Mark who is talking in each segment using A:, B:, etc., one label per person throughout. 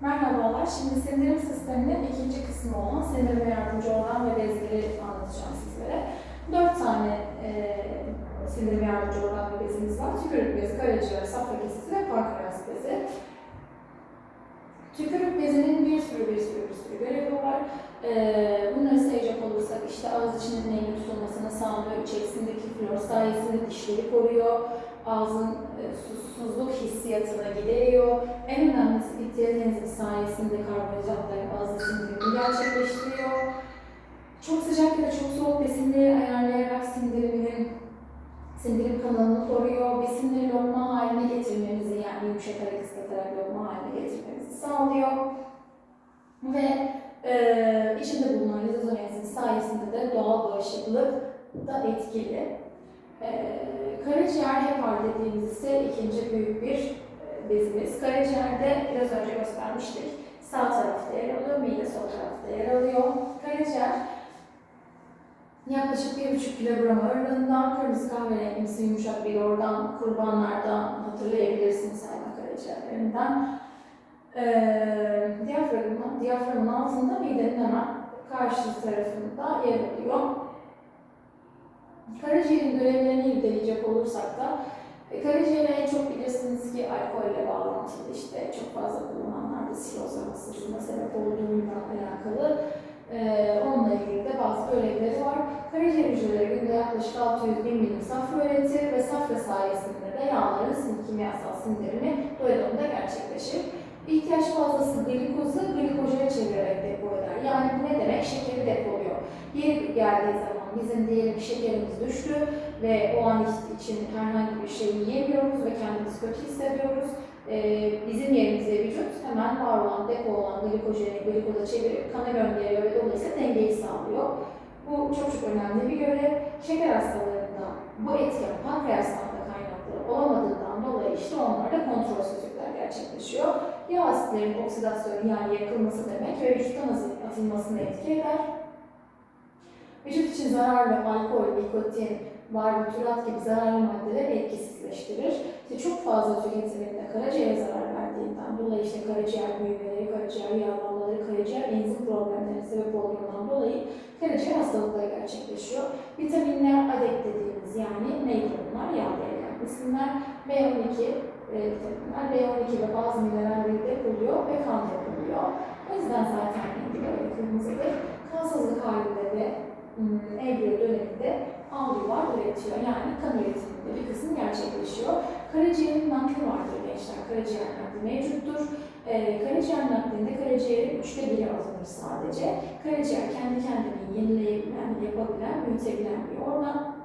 A: Merhabalar. Şimdi sindirim sisteminin ikinci kısmı olan sindirime yardımcı organ ve bezleri anlatacağım sizlere. Dört tane e, sindirime yardımcı organ ve bezimiz var. Tükürük bezi, karaciğer, safra kesesi ve pankreas bezi. Tükürük bezinin bir sürü bir sürü bir sürü görevi var. Ee, bunları sayacak olursak işte ağız içinin nemli tutulmasını sağlıyor, içerisindeki flor sayesinde dişleri koruyor, ağzın e, susuzluk hissiyatına gideriyor. En önemlisi bitiriniz sayesinde karbonhidratların ağzı sindirimini gerçekleştiriyor. Çok sıcak ya da çok soğuk besinleri ayarlayarak sindiriminin sindirim kanalını koruyor. Besinleri lokma haline getirmemizi yani yumuşatarak ıslatarak lokma haline getirmemizi sağlıyor. Ve e, içinde bulunan lizozom sayesinde de doğal bağışıklık da etkili. E, karaciğer hepar dediğimiz ise ikinci büyük bir e, bezimiz. Karaciğerde biraz önce göstermiştik. Sağ tarafta yer alıyor, mide sol tarafta yer alıyor. Karaciğer yaklaşık 1,5 kilogram ağırlığında kırmızı kahverengimsi yumuşak bir organ kurbanlardan hatırlayabilirsiniz hayvan karaciğerlerinden. Ee, diyaframın, diyaframın altında midenin hemen karşı tarafında yer alıyor. Karaciğerin görevlerini irdeleyecek olursak da e, karaciğere en çok bilirsiniz ki alkolle bağlantılı işte çok fazla kullananlarda siroz rahatsızlığına sebep olduğuyla alakalı. Ee, onunla ilgili de bazı görevleri var. Karaciğer hücreleri günde yaklaşık 600 bin milim safra üretir ve safra sayesinde de yağların sin- kimyasal sindirimi doyduğunda gerçekleşir. İhtiyaç fazlası glikozu glikojene çevirerek depo eder. Yani bu ne demek? Şekeri depoluyor. Yeri geldiği zaman bizim diyelim şekerimiz düştü ve o an için herhangi bir şey yiyemiyoruz ve kendimizi kötü hissediyoruz. Ee, bizim yerimize vücut hemen var olan depo olan glikojeni glikoza çevirip kana gönderiyor ve dolayısıyla dengeyi sağlıyor. Bu çok çok önemli bir görev. Şeker hastalarında bu etken pankreastan da kaynaklı olamadığından dolayı işte onlarda kontrolsüzlükler gerçekleşiyor. Yağ asitlerin oksidasyonu yani yakılması demek ve vücuttan atılmasına etki eder. Vücut için zararlı alkol, nikotin, barbiturat gibi zararlı maddeleri etkisizleştirir. İşte çok fazla tüketiminde karaciğere zarar verdiğinden dolayı işte karaciğer büyümeleri, karaciğer yağlanmaları, karaciğer enzim problemlerine sebep olduğundan dolayı karaciğer hastalıkları gerçekleşiyor. Vitaminler adek dediğimiz yani neydi bunlar? Yağ değerler besinler, B12 e, vitaminler, B12 ve bazı mineralleri depoluyor ve kan depoluyor. O yüzden zaten rengi böyle kırmızıdır. Kansızlık halinde de hmm, embriyo döneminde algılar üretiyor. Yani kan üretiminde bir kısım gerçekleşiyor. Karaciğerin nakli vardır gençler. Karaciğer nakli mevcuttur. Ee, karaciğer naklinde karaciğerin üçte biri alınır sadece. Karaciğer kendi kendini yenileyebilen, yapabilen, büyütebilen bir organ.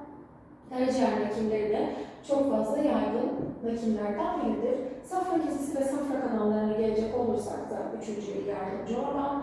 A: Karaciğer nakilleri de çok fazla yaygın nakillerden biridir. Safra kesesi ve safra kanallarına gelecek olursak da üçüncü yardımcı organ.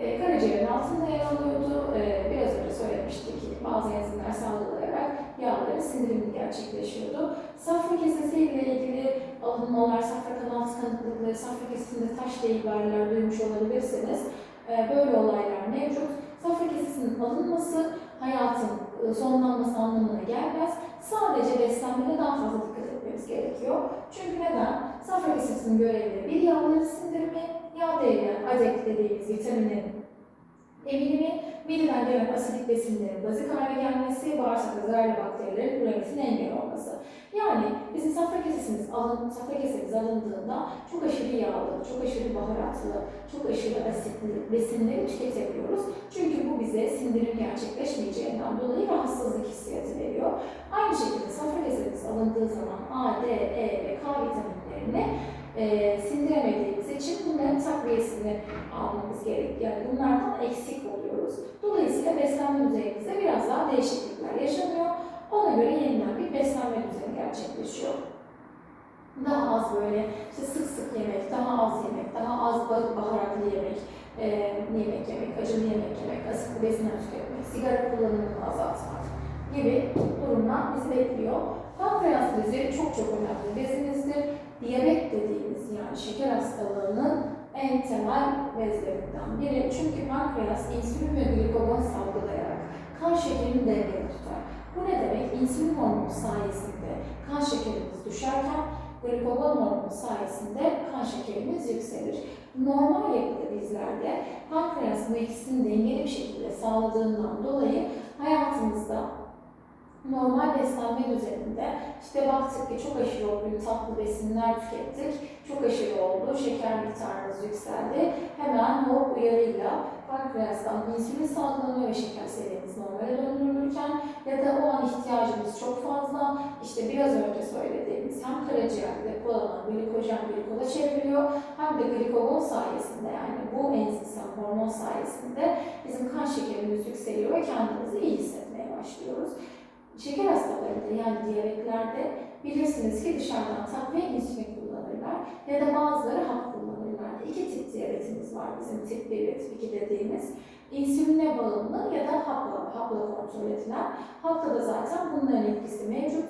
A: E, karaciğerin altında yer alıyordu. E, biraz önce söylemiştik bazı enzimler salgılayarak yağların sindirimi gerçekleşiyordu. Safra kesesi ile ilgili alınmalar, safra kanal tıkanıklıkları, safra kesesinde taş ibareler duymuş olabilirsiniz. E, böyle olaylar mevcut. Safra kesesinin alınması hayatın e, sonlanması anlamına gelmez. Sadece beslenmede daha fazla dikkat etmemiz gerekiyor. Çünkü neden? Safra kesesinin görevleri bir yağları sindirimi, yağ değeri, adek dediğimiz vitaminin emilimi, mideden gelen asidik besinlerin bazik hale gelmesi, bağırsakta zararlı bakterilerin üremesine engel olması. Yani bizim safra kesesimiz, alın, safra kesemiz alındığında çok aşırı yağlı, çok aşırı baharatlı, çok aşırı asitli besinleri tüketebiliyoruz. Çünkü bu bize sindirim gerçekleşmeyeceğinden dolayı rahatsızlık hissiyatı veriyor. Aynı şekilde safra kesemiz alındığı zaman A, D, E ve K vitaminlerini e, sindiremediğimiz için bunların takviyesini almamız gerekiyor. Yani bunlardan eksik oluyoruz. Dolayısıyla beslenme düzeyimizde biraz daha değişiklikler yaşanıyor. Ona göre yeniden bir beslenme düzeni gerçekleşiyor. Daha az böyle işte sık sık yemek, daha az yemek, daha az bah- baharatlı yemek, e, yemek yemek, acılı yemek yemek, asitli besinler tüketmek, sigara kullanımını azaltmak gibi durumlar bizi bekliyor. Pankreas bezi çok çok önemli bezimizdir. Diyabet dediğimiz yani şeker hastalığının en temel bezlerinden biri. Çünkü pankreas insülin ve glikogon salgılayarak kan şekerini dengede tutar. Bu ne demek? İnsülin hormonu sayesinde kan şekerimiz düşerken glikogon hormonu sayesinde kan şekerimiz yükselir. Normal yapıda bizlerde pankreas bu ikisini dengeli bir şekilde sağladığından dolayı hayatımızda normal beslenme düzeninde işte baktık ki çok aşırı olgun tatlı besinler tükettik, çok aşırı oldu, şeker miktarımız yükseldi. Hemen hop uyarıyla pankreastan insülin salgılanıyor ve şeker seviyemiz normale döndürülürken ya da o an ihtiyacımız çok fazla, işte biraz önce söylediğimiz hem karaciğerde depolanan glikojen glikola çevriliyor hem de glikogon sayesinde yani bu enzimsel hormon sayesinde bizim kan şekerimiz yükseliyor ve kendimizi iyi hissetmeye başlıyoruz. Şeker hastalarında yani diyabetlerde bilirsiniz ki dışarıdan takviye insülin kullanırlar ya da bazıları hap kullanırlar. İki tip diyabetimiz var bizim tip 1 ve tip 2 dediğimiz. İnsüline bağımlı ya da hapla, hapla kontrol edilen. Hapta da zaten bunların etkisi mevcut.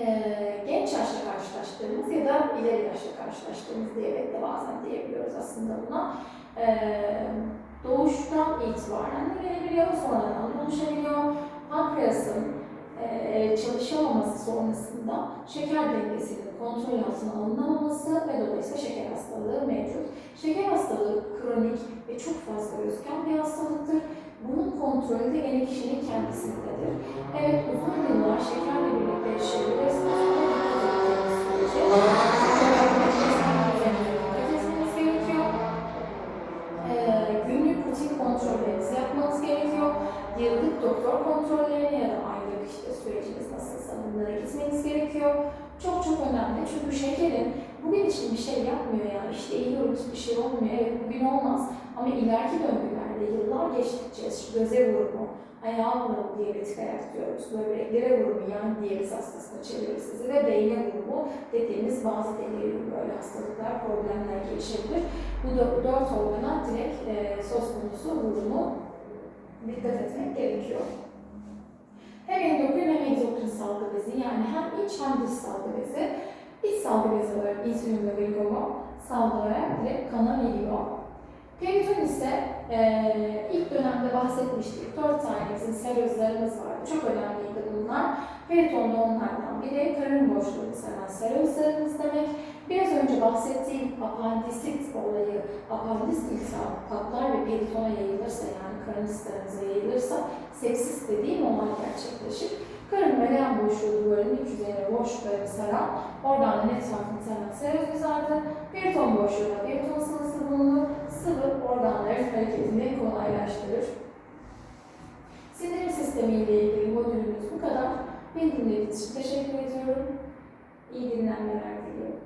A: Ee, genç yaşta karşılaştığımız ya da ileri yaşta karşılaştığımız diyabette bazen diyebiliyoruz aslında buna. Ee, doğuştan itibaren de gelebiliyor, sonradan da oluşabiliyor e, çalışamaması sonrasında şeker dengesinin kontrol altına alınamaması ve dolayısıyla şeker hastalığı mevcut. Şeker hastalığı kronik ve çok fazla gözüken bir hastalıktır. Bunun kontrolü de gene kişinin kendisindedir. Evet uzun yıllar şekerle birlikte yaşayabilirsiniz. Önemli. Çünkü şekerin bugün için bir şey yapmıyor yani işte yiyoruz bir şey olmuyor. Evet bugün olmaz. Ama ileriki döngülerde yıllar geçtikçe göze vurumu, ayağa vurumu diyabetik ayak diyoruz, böbreklere vurumu yani diyabet hastasına çevirir sizi ve beyne vurumu dediğimiz bazı delirium böyle hastalıklar, problemler gelişebilir. Bu dö- dört organa direkt e, söz konusu vurumu dikkat etmek gerekiyor. Hem endokrin hem egzokrin salgı bezi yani hem iç hem dış salgı bezi. İç salgı bezi olarak insülin ve glikogon salgılayarak direkt kana veriyor. Periton ise eee ilk dönemde bahsetmiştik. Dört tane bizim serozlarımız vardı. Çok önemliydi bunlar. Periton da onlardan biri. Karın boşluğunu seven serozlarımız demek. Biraz önce bahsettiğim apandisit olayı, apandis iltihabı patlar ve peritona yayılırsa yani karın ıslarınıza yayılırsa sepsis dediğim olay gerçekleşir. Karın ve leğen boşluğu duvarının iç yüzeyine boşluklarını saran, organların etrafını saran seroz zardı, periton boşluğunda periton sıvısı bulunur, sıvı organların hareketini kolaylaştırır. Sindirim sistemi ile ilgili modülümüz bu kadar. Beni dinlediğiniz için teşekkür ediyorum. İyi dinlenmeler diliyorum.